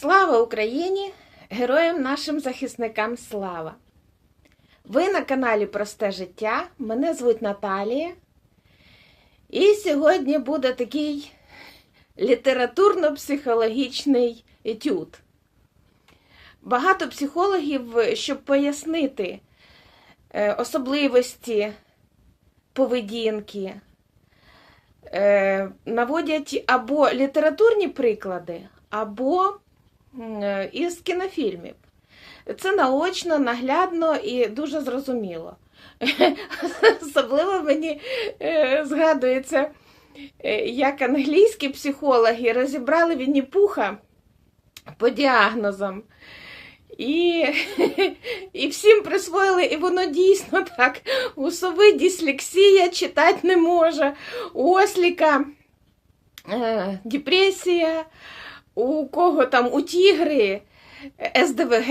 Слава Україні! Героям нашим захисникам слава! Ви на каналі Просте життя. Мене звуть Наталія. І сьогодні буде такий літературно-психологічний етюд. Багато психологів, щоб пояснити е, особливості поведінки, е, наводять або літературні приклади, або із кінофільмів. Це наочно, наглядно і дуже зрозуміло. Особливо мені е, згадується, е, як англійські психологи розібрали Вінні-Пуха по діагнозам. І, і всім присвоїли, і воно дійсно так. У сови дислексія читати не може, у осліка е, депресія, у кого там у тігри е, СДВГ,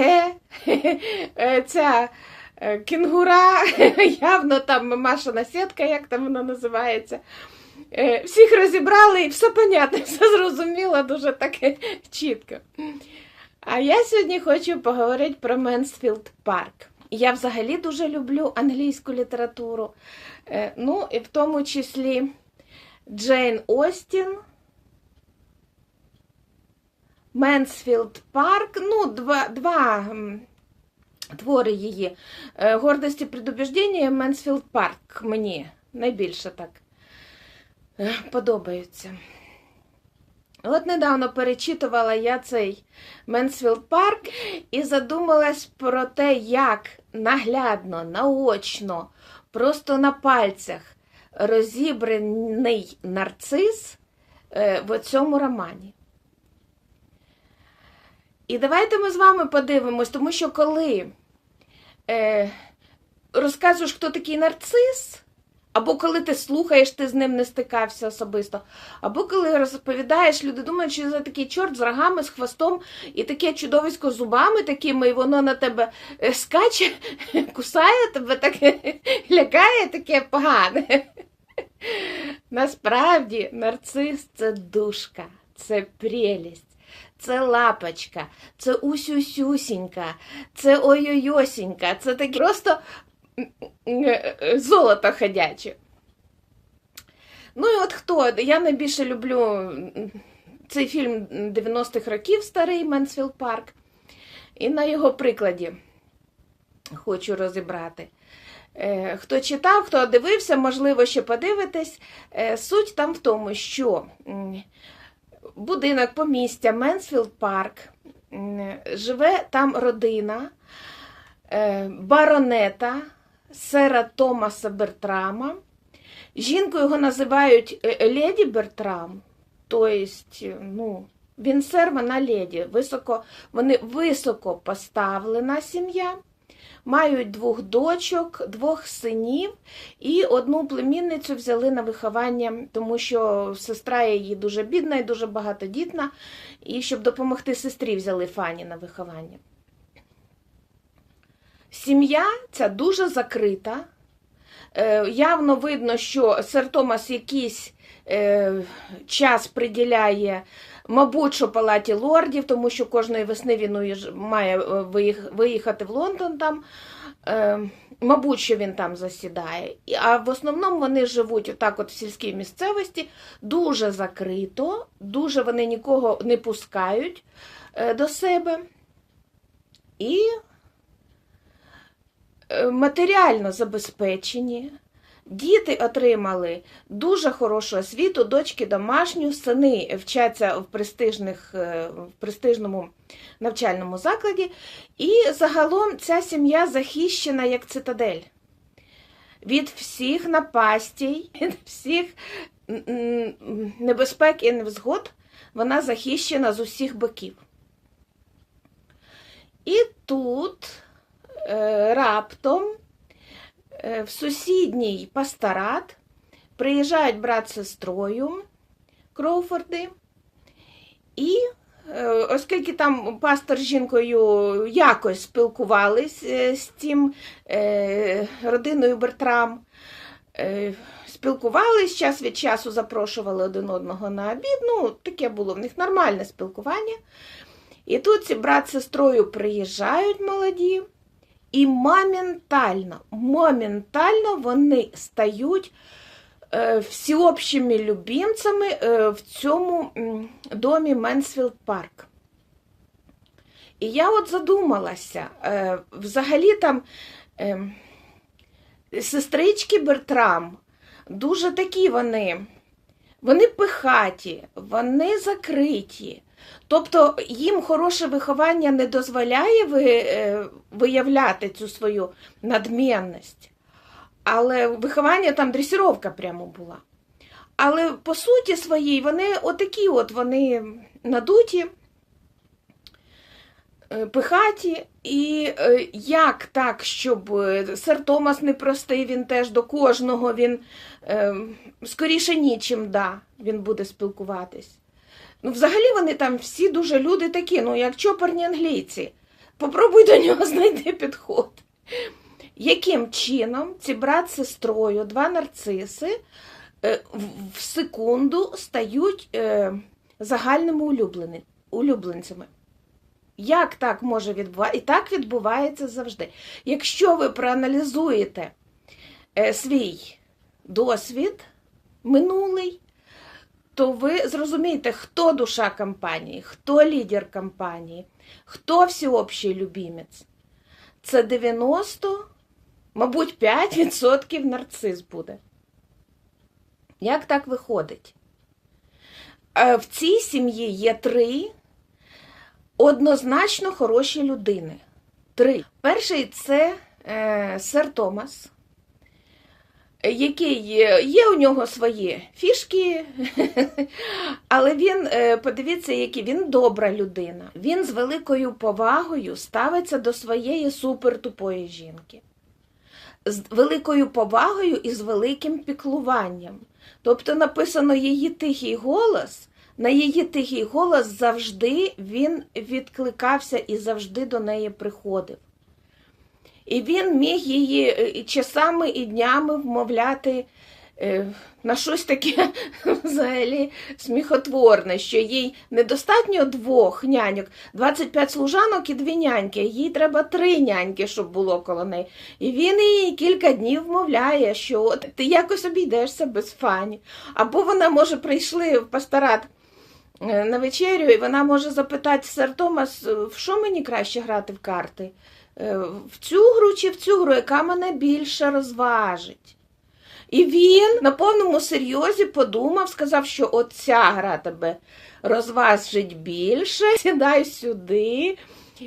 е, ця е, кінгура, явно там Машина сітка, як там вона називається. Всіх розібрали і все понятно, все зрозуміло дуже так чітко. А я сьогодні хочу поговорити про Менсфілд Парк. Я взагалі дуже люблю англійську літературу. Ну, і в тому числі Джейн Остін, Менсфілд Парк, ну, два, два твори її. Е, Гордость і предубіждення і Менсфілд Парк мені найбільше так е, подобаються. От недавно перечитувала я цей Менсфілд Парк і задумалась про те, як наглядно, наочно, просто на пальцях розібраний нарцис е, в цьому романі. І давайте ми з вами подивимось, тому що коли е, розказуєш, хто такий нарцис, або коли ти слухаєш, ти з ним не стикався особисто, або коли розповідаєш, люди думають, що це такий чорт з рогами, з хвостом і таке чудовисько з зубами такими, і воно на тебе е, скаче, кусає тебе, так лякає, таке погане. Насправді нарцис це душка, це прелість. Це лапочка, це усюсюсінька, це ой-ой-осінька, це таке просто м, е, золото ходяче. Ну і от хто? Я найбільше люблю цей фільм 90-х років старий Менсфілд Парк. І на його прикладі хочу розібрати. Е, Хто читав, хто дивився, можливо, ще подивитесь. Е, Суть там в тому, що будинок помістя Менсфілд Парк. Живе там родина е, баронета сера Томаса Бертрама. Жінку його називають е, леді Бертрам, тобто, ну, він сер, вона леді. Високо, вони високо поставлена сім'я. Мають двох дочок, двох синів і одну племінницю взяли на виховання, тому що сестра її дуже бідна і дуже багатодітна. І щоб допомогти сестрі, взяли Фані на виховання. Сім'я ця дуже закрита. Е, явно видно, що сер Томас якийсь е, час приділяє, мабуть, що палаті лордів, тому що кожної весни він має е, виїхати в Лондон там. Е, мабуть, що він там засідає. А в основному вони живуть отак от в сільській місцевості, дуже закрито, дуже вони нікого не пускають е, до себе. І матеріально забезпечені. Діти отримали дуже хорошу освіту, дочки домашню, сини вчаться в, престижних, е, в престижному навчальному закладі. І загалом ця сім'я захищена як цитадель. Від всіх напастей, від всіх небезпек і невзгод вона захищена з усіх боків. І тут е, раптом в сусідній пасторат приїжджають брат з сестрою Кроуфорди, і е, оскільки там пастор з жінкою якось спілкувались з тим е, родиною Бертрам, спілкувались, час від часу запрошували один одного на обід. Ну, таке було в них нормальне спілкування. І тут брат з сестрою приїжджають молоді, і моментально, моментально вони стають е, всеобщими любимцями е, в цьому домі Менсфілд Парк. І я от задумалася, е, взагалі там сестрички Бертрам дуже такі вони, вони пихаті, вони закриті. Тобто їм хороше виховання не дозволяє е, виявляти цю свою надмінність. Але виховання там дресіровка прямо була. Але по суті своїй вони отакі от вони надуті, е, пихаті. І е, як так, щоб сер Томас не простий, він теж до кожного, він скоріше нічим да, він буде спілкуватись. Ну, взагалі вони там всі дуже люди такі, ну як чопорні англійці. Попробуй до нього знайти підход. Яким чином ці брат з сестрою, два нарциси, е, в- секунду стають е, загальними улюбленцями? Як так може відбуватися? І так відбувається завжди. Якщо ви проаналізуєте е, свій досвід минулий, то ви зрозумієте, хто душа компанії, хто лідер компанії, хто всеобщий любімець. Це 90, мабуть, 5% нарцис буде. Як так виходить? Е, В цій сім'ї є три однозначно хороші людини. Три. Перший це е, сер Томас, який є, у нього свої фішки, але він, е, подивіться, який він добра людина. Він з великою повагою ставиться до своєї супертупої жінки. З великою повагою і з великим піклуванням. Тобто написано її тихий голос. На її тихий голос завжди він відкликався і завжди до неї приходив. І він міг її е, часами і днями вмовляти е, на щось таке взагалі сміхотворне, що їй недостатньо двох няньок, 25 служанок і дві няньки, їй треба три няньки, щоб було коло неї. І він її кілька днів вмовляє, що от ти якось обійдешся без фані. Або вона, може, прийшли в пасторат е, на вечерю, і вона може запитати сер Томас, в що мені краще грати в карти? Е, В цю гру чи в цю гру, яка мене більше розважить? І він на повному серйозі подумав, сказав, що оця гра тебе розважить більше, сідай сюди.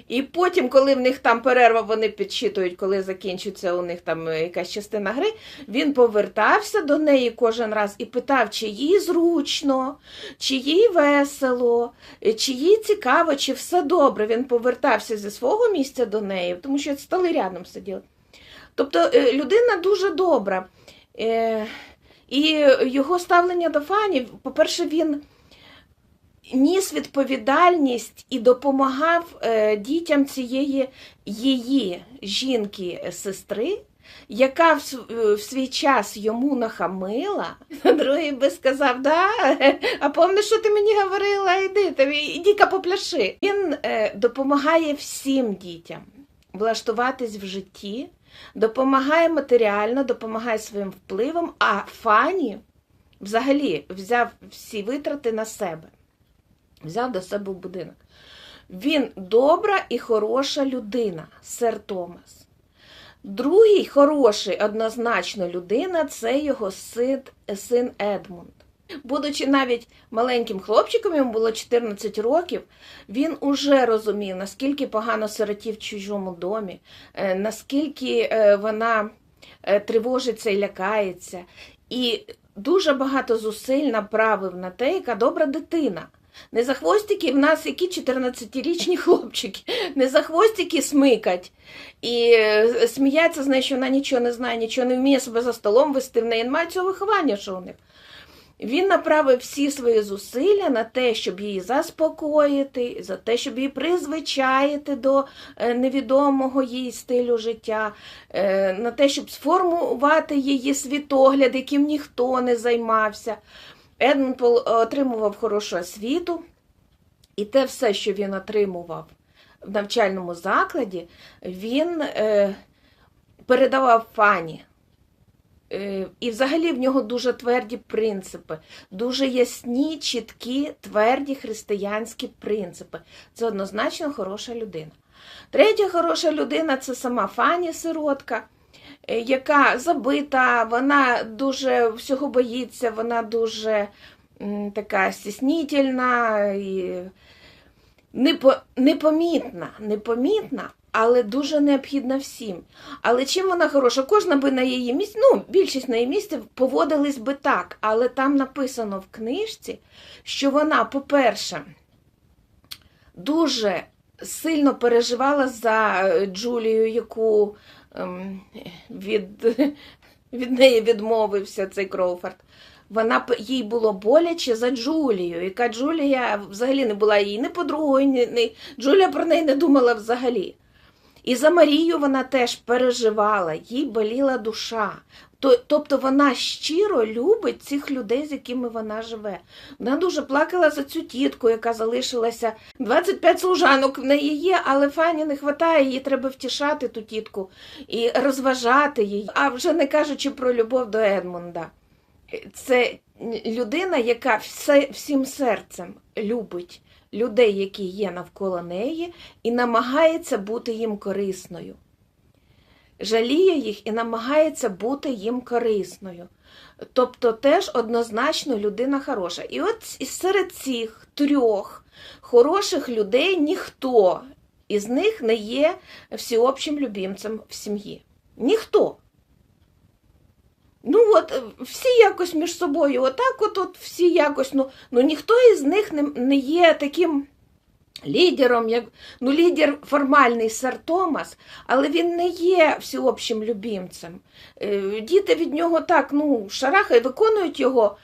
І потім, коли в них там перерва, вони підсчитують, коли закінчиться у них там е, якась частина гри, він повертався до неї кожен раз і питав, чи їй зручно, чи їй весело, е, чи їй цікаво, чи все добре. Він повертався зі свого місця до неї, тому що стали рядом сиділи. Тобто е, людина дуже добра. І його ставлення до фанів, по-перше, він ніс відповідальність і допомагав е, дітям цієї її жінки-сестри, яка в, е, в свій час йому нахамила. Другий би сказав, да, а помниш, що ти мені говорила, іди, тобі, іди-ка попляши. Він е, допомагає всім дітям влаштуватись в житті, допомагає матеріально, допомагає своїм впливом, а Фані взагалі взяв всі витрати на себе, взяв до себе в будинок. Він добра і хороша людина, сер Томас. Другий хороший однозначно людина це його син, Едмунд. Будучи навіть маленьким хлопчиком, йому було 14 років, він уже розумів, наскільки погано сироті в чужому домі, е, наскільки е, вона е, тривожиться і лякається. І дуже багато зусиль направив на те, яка добра дитина. Не за хвостики в нас які 14-річні хлопчики, не за хвостики смикать і е, сміяться з нею, що вона нічого не знає, нічого не вміє себе за столом вести, в неї немає цього виховання, що у них. Він направив всі свої зусилля на те, щоб її заспокоїти, за те, щоб її призвичаїти до е, невідомого їй стилю життя, е, на те, щоб сформувати її світогляд, яким ніхто не займався. Едмунд отримував хорошу освіту, І те все, що він отримував в навчальному закладі, він е, передавав фані. Е, І взагалі в нього дуже тверді принципи, дуже ясні, чіткі, тверді християнські принципи. Це однозначно хороша людина. Третя хороша людина це сама Фані Сиротка, е, яка забита, вона дуже всього боїться, вона дуже така стіснительна і непомітна, непомітна, але дуже необхідна всім. Але чим вона хороша? Кожна би на її місці, ну, більшість на її місці поводились би так, але там написано в книжці, що вона, по-перше, дуже сильно переживала за е, Джулію, яку від, від неї відмовився цей Кроуфорд. Вона їй було боляче за Джулію, яка Джулія взагалі не була її ні подругою, ні, ні, Джулія про неї не думала взагалі. І за Марію вона теж переживала, їй боліла душа. То- Тобто вона щиро любить цих людей, з якими вона живе. Вона дуже плакала за цю тітку, яка залишилася. 25 служанок в неї є, але Фані не вистачає, їй треба втішати ту тітку і розважати її. А вже не кажучи про любов до Едмунда. Це людина, яка все, всім серцем любить людей, які є навколо неї, і намагається бути їм корисною. Жаліє їх і намагається бути їм корисною. Тобто теж однозначно людина хороша. І от серед цих трьох хороших людей ніхто із них не є всеобщим любімцем в сім'ї. Ніхто. Ну от е, всі якось між собою, отак от, от всі якось, ну, ну ніхто із них не, не є таким лідером, як ну, лідер формальний сер Томас, але він не є всеобщим любімцем. Е, Діти від нього так, ну, шарахай, виконують його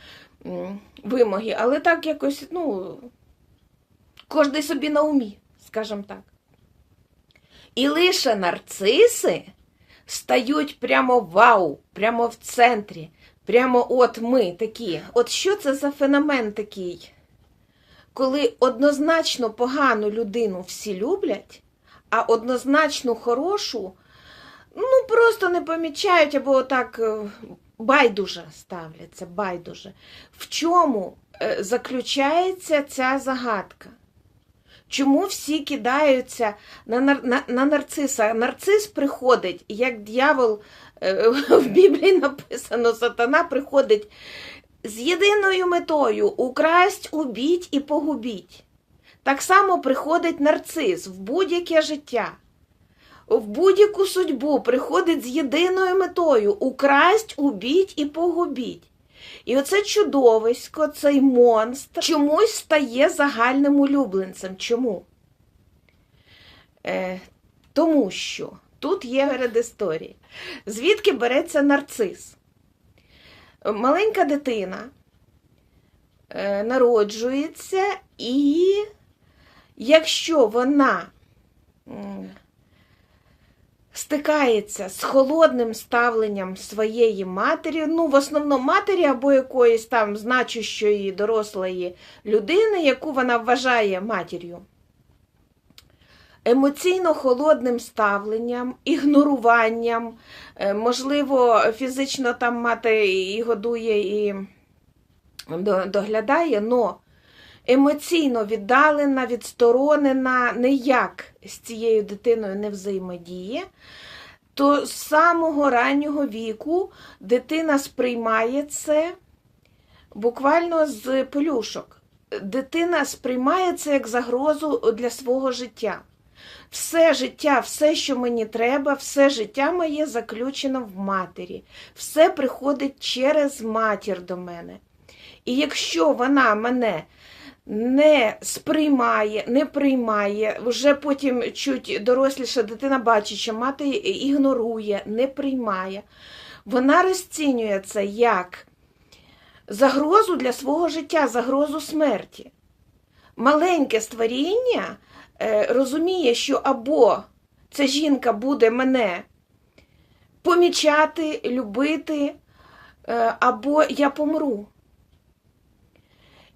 вимоги, але так якось, ну, кожний собі на умі, скажімо так. І лише нарциси стають прямо вау, прямо в центрі. Прямо от ми такі. От що це за феномен такий? Коли однозначно погану людину всі люблять, а однозначно хорошу, ну просто не помічають або отак е, байдуже ставляться, байдуже. В чому е, заключається ця загадка? Чому всі кидаються на, на, на нарциса? Нарцис приходить, як дьявол е, в Біблії написано, сатана приходить з єдиною метою украсть, убіть і погубіть. Так само приходить нарцис в будь-яке життя. В будь-яку судьбу приходить з єдиною метою украсть, убіть і погубіть. І оце чудовисько, цей монстр чомусь стає загальним улюбленцем. Чому? Е, тому що тут є передісторія. Звідки береться нарцис? Маленька дитина е, народжується, і якщо вона стикається з холодним ставленням своєї матері, ну, в основному матері або якоїсь там значущої дорослої людини, яку вона вважає матір'ю. Емоційно холодним ставленням, ігноруванням, е, можливо, фізично там мати і годує, і доглядає, но емоційно віддалена, відсторонена, ніяк з цією дитиною не взаємодіє, то з самого раннього віку дитина сприймає це буквально з пелюшок. Дитина сприймає це як загрозу для свого життя. Все життя, все, що мені треба, все життя моє заключено в матері. Все приходить через матір до мене. І якщо вона мене не сприймає, не приймає, вже потім чуть доросліша дитина бачить, що мати ігнорує, не приймає, вона розцінює це як загрозу для свого життя, загрозу смерті. Маленьке створіння розуміє, що або ця жінка буде мене помічати, любити, е, або я помру.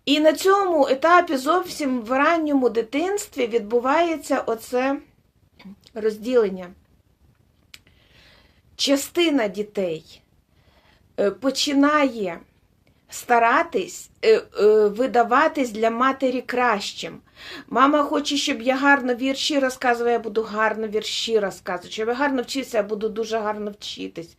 І на цьому етапі зовсім в ранньому дитинстві відбувається оце розділення. Частина дітей е, починає старатись е, е, видаватись для матері кращим. Мама хоче, щоб я гарно вірші розказувала, я буду гарно вірші розказувати. Щоб я гарно вчився, я буду дуже гарно вчитись.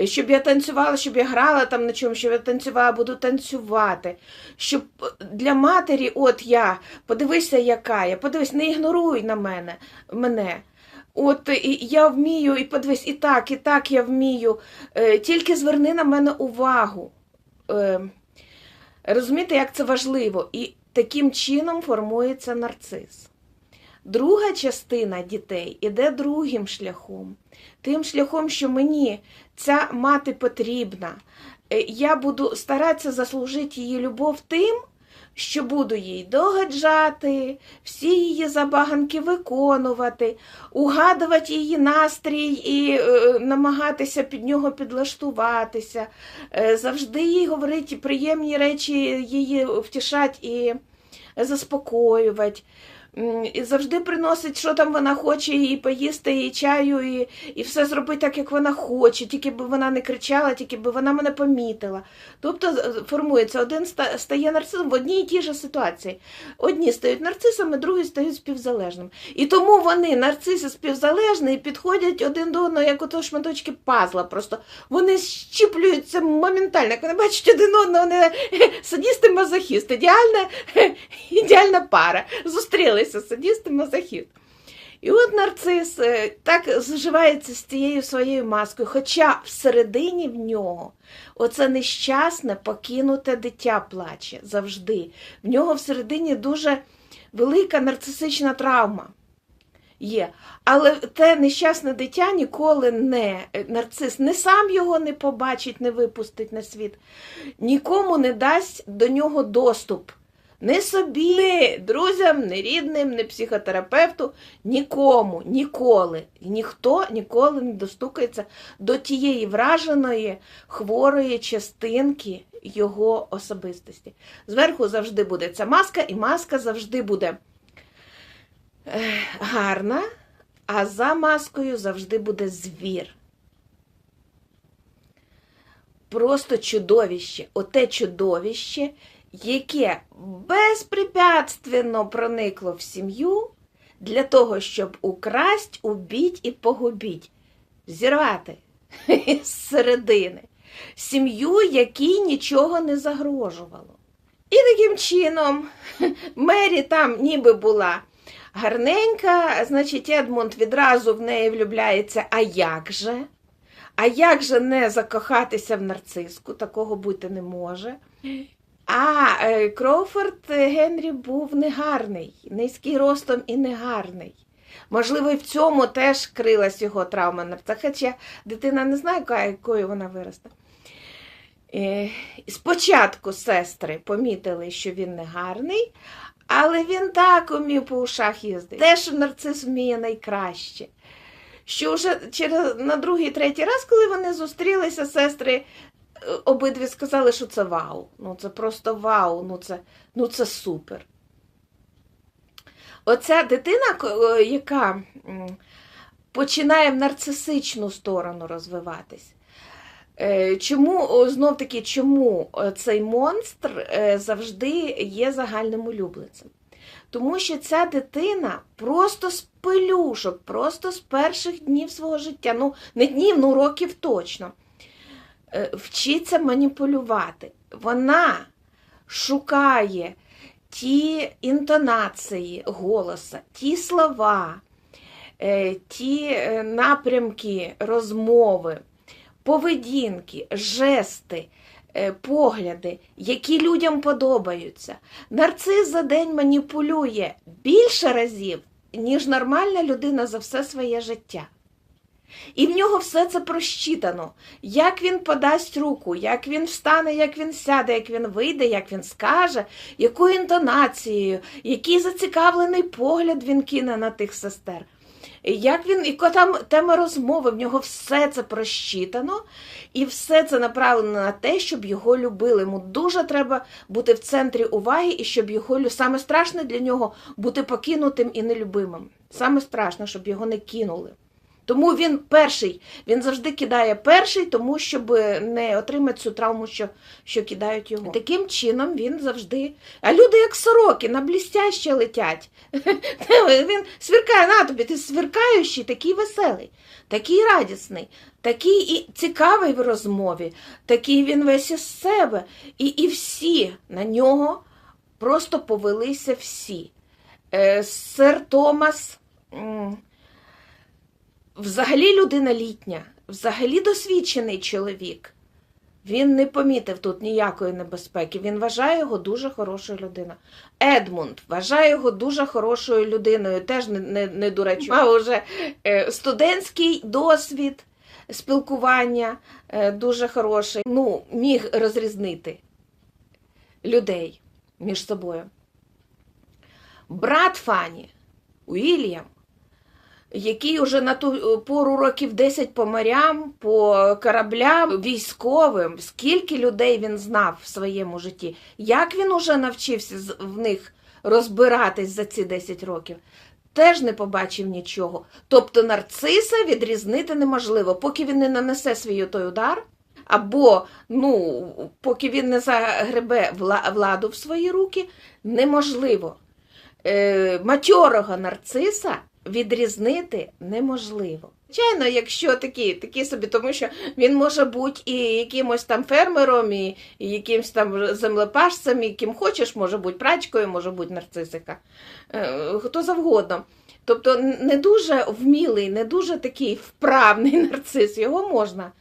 Е, Щоб я танцювала, щоб я грала там на чому, щоб я танцювала, буду танцювати. Щоб е, для матері, от я, подивися, яка я, подивись, не ігноруй на мене. мене. От і я вмію, і подивись, і так, і так я вмію. Е, Тільки зверни на мене увагу. Е, Розумієте, як це важливо? І таким чином формується нарцис. Друга частина дітей іде другим шляхом. Тим шляхом, що мені ця мати потрібна. Е, Я буду старатися заслужити її любов тим, що буду їй догаджати, всі її забаганки виконувати, угадувати її настрій і е, намагатися під нього підлаштуватися, е, завжди їй говорити приємні речі, її втішати і заспокоювати. І завжди приносить, що там вона хоче, і поїсти, і чаю, і, і все зробити так, як вона хоче, тільки б вона не кричала, тільки б вона мене помітила. Тобто е, формується, один стає нарцисом в одній і тій же ситуації. Одні стають нарцисами, другі стають співзалежними. І тому вони, нарциси співзалежні, підходять один до одного, як ото шматочки пазла. Просто вони щіплюються моментально. Як вони бачать один одного, вони садісти мазохіст, ідеальна, ідеальна пара. Зустрілися садіст і мазохіст. І от нарцис е, так зживається з цією своєю маскою, хоча всередині в нього оце нещасне покинуте дитя плаче завжди. В нього всередині дуже велика нарцисична травма є. Але те нещасне дитя ніколи не е, нарцис, не сам його не побачить, не випустить на світ, нікому не дасть до нього доступ. Не собі, не друзям, не рідним, не психотерапевту, нікому, ніколи. Ніхто ніколи не достукається до тієї враженої, хворої частинки його особистості. Зверху завжди буде ця маска, і маска завжди буде гарна, а за маскою завжди буде звір. Просто чудовище. Оте чудовище, яке безпрепятственно проникло в сім'ю для того, щоб украсть, убіть і погубіть, зірвати з середини сім'ю, якій нічого не загрожувало. І таким чином Мері там ніби була гарненька, значить, Едмунд відразу в неї влюбляється. А як же? А як же не закохатися в нарциску? Такого бути не може. А е, Кроуфорд е, Генрі був негарний, низький ростом і негарний. Можливо, і в цьому теж крилась його травма нарциса, хоча дитина не знає, якою вона виросте. Е, Спочатку сестри помітили, що він негарний, але він так умів по ушах їздити. Те, що нарцис вміє найкраще. Що вже через на другий, третій раз, коли вони зустрілися, сестри обидві сказали, що це вау. Ну це просто вау, ну це, ну це супер. Оця дитина, е, яка починає нарцисичну сторону розвиватись. Е, Чому знов таки, чому е, цей монстр е, завжди є загальним улюбленцем? Тому що ця дитина просто з пелюшок, просто з перших днів свого життя, ну не днів, ну років точно, е, вчиться маніпулювати. Вона шукає ті інтонації голоса, ті слова, е, ті е, напрямки розмови, поведінки, жести, е, погляди, які людям подобаються. Нарцис за день маніпулює більше разів, ніж нормальна людина за все своє життя. І в нього все це прощитано. Як він подасть руку, як він встане, як він сяде, як він вийде, як він скаже, якою інтонацією, який зацікавлений погляд він кине на тих сестер. як він, і там тема розмови, в нього все це просчитано, і все це направлено на те, щоб його любили. Йому дуже треба бути в центрі уваги, і щоб його саме страшне для нього бути покинутим і нелюбимим. Саме страшне, щоб його не кинули. Тому він перший, він завжди кидає перший, тому щоб не отримати цю травму, що, що кидають його. Таким чином він завжди. А люди, як сороки, на блістяще летять. Він сверкає на тобі, ти сверкаючий, такий веселий, такий радісний, такий і цікавий в розмові, такий він весь із себе. І, і всі на нього просто повелися всі. Е, Сер Томас. Взагалі людина літня, взагалі досвідчений чоловік. Він не помітив тут ніякої небезпеки. Він вважає його дуже хорошою людиною. Едмунд вважає його дуже хорошою людиною, теж не, не, не дурачок. Мав уже е, студентський досвід спілкування е, дуже хороший. Ну, міг розрізнити людей між собою. Брат Фані, Уільям, який уже на ту пору років 10 по морям, по кораблям, військовим, скільки людей він знав в своєму житті, як він уже навчився в них розбиратись за ці 10 років, теж не побачив нічого. Тобто нарциса відрізнити неможливо, поки він не нанесе свій той удар. Або, ну, поки він не загребе владу в свої руки, неможливо. Е, матьорого нарциса відрізнити неможливо. Звичайно, якщо такі, такі собі, тому що він може бути і якимось там фермером, і, і якимось там землепашцем, і ким хочеш, може бути прачкою, може бути нарцисика, е, хто завгодно. Тобто не дуже вмілий, не дуже такий вправний нарцис, його можна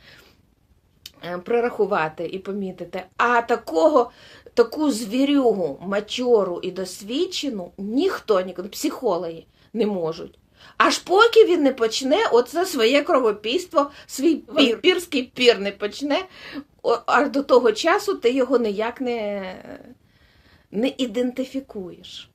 е, прорахувати і помітити. А такого, таку звірюгу, матьору і досвідчену ніхто, ніколи, психологи не можуть. Аж поки він не почне оце своє кровопійство, свій пір, пірський пір не почне, аж до того часу ти його ніяк не, не ідентифікуєш.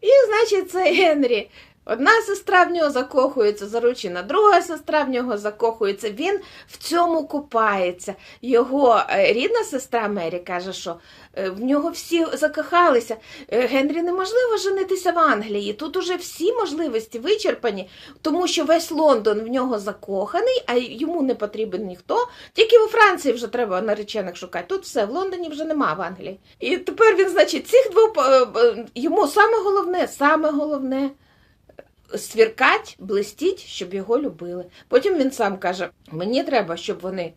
І, значить, це Генрі. Одна сестра в нього закохується, заручена, друга сестра в нього закохується. Він в цьому купається. Його е, рідна сестра Мері каже, що е, в нього всі закохалися. Е, Генрі неможливо женитися в Англії. Тут уже всі можливості вичерпані, тому що весь Лондон в нього закоханий, а йому не потрібен ніхто. Тільки у Франції вже треба наречених шукати. Тут все, в Лондоні вже нема в Англії. І тепер він, значить, цих двох йому саме головне, саме головне свіркать, блистіть, щоб його любили. Потім він сам каже: мені треба, щоб вони.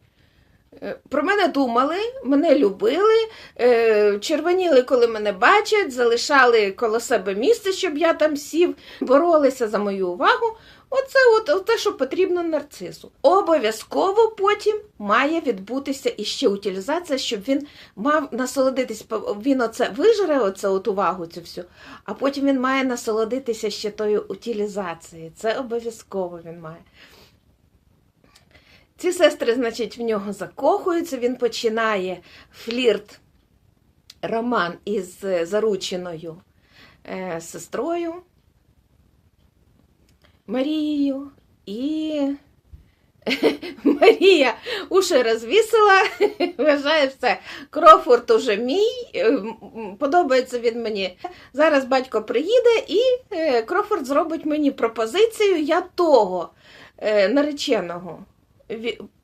Е, Про мене думали, мене любили, е, червоніли, коли мене бачать, залишали коло себе місце, щоб я там сів, боролися за мою увагу. Оце от, те, що потрібно нарцису. Обов'язково потім має відбутися іще утилізація, щоб він мав насолодитись. Він оце вижере оце от увагу цю всю, а потім він має насолодитися ще тою утилізацією. Це обов'язково він має. Ці сестри, значить, в нього закохуються, він починає флірт, роман із е, зарученою е, сестрою Марією. І Марія уші розвісила, вважає все. Крофорд уже мій, е, подобається він мені. Зараз батько приїде і е, Крофорд зробить мені пропозицію, я того нареченого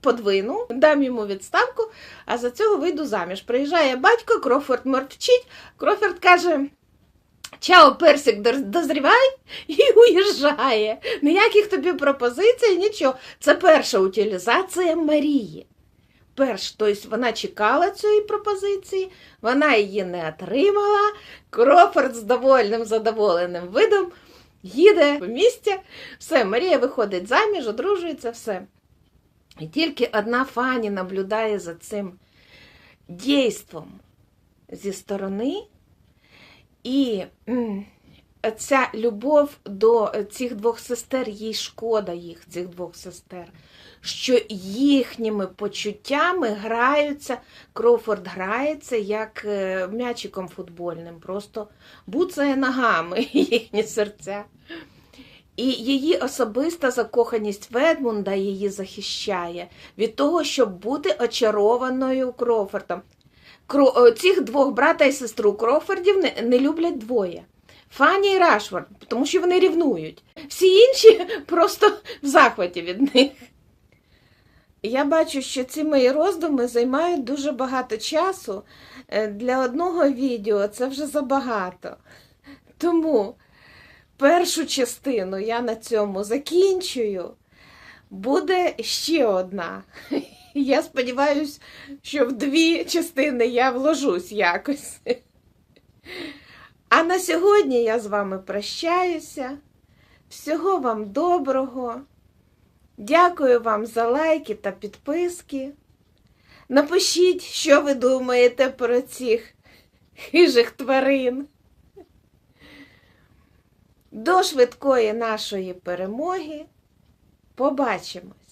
подвину, дам йому відставку, а за цього вийду заміж. Приїжджає батько, Крофорд мовчить, Крофорд каже. Чао, персик, дозрівай і уїжджає. Ніяких тобі пропозицій, нічого. Це перша утилізація Марії. Перш, тобто вона чекала цієї пропозиції, вона її не отримала. Крофорд з довольним, задоволеним видом їде по місті. Все, Марія виходить заміж, одружується, все. І тільки одна Фані наблюдає за цим дійством зі сторони. І ця любов до цих двох сестер, їй шкода їх, цих двох сестер, що їхніми почуттями граються, Кроуфорд грається як е, м'ячиком футбольним, просто буцає ногами їхні серця. І її особиста закоханість в Едмунда її захищає від того, щоб бути очарованою Крофордом. Кро... Цих двох брата і сестру Крофордів не, не люблять двоє. Фані і Рашфорд, тому що вони рівнують. Всі інші просто в захваті від них. Я бачу, що ці мої роздуми займають дуже багато часу. Е, Для одного відео це вже забагато. Тому першу частину я на цьому закінчую. Буде ще одна. Я сподіваюся, що в дві частини я вложусь якось. А на сьогодні я з вами прощаюся. Всього вам доброго. Дякую вам за лайки та підписки. Напишіть, що ви думаєте про цих хижих тварин. До швидкої нашої перемоги. Побачимось!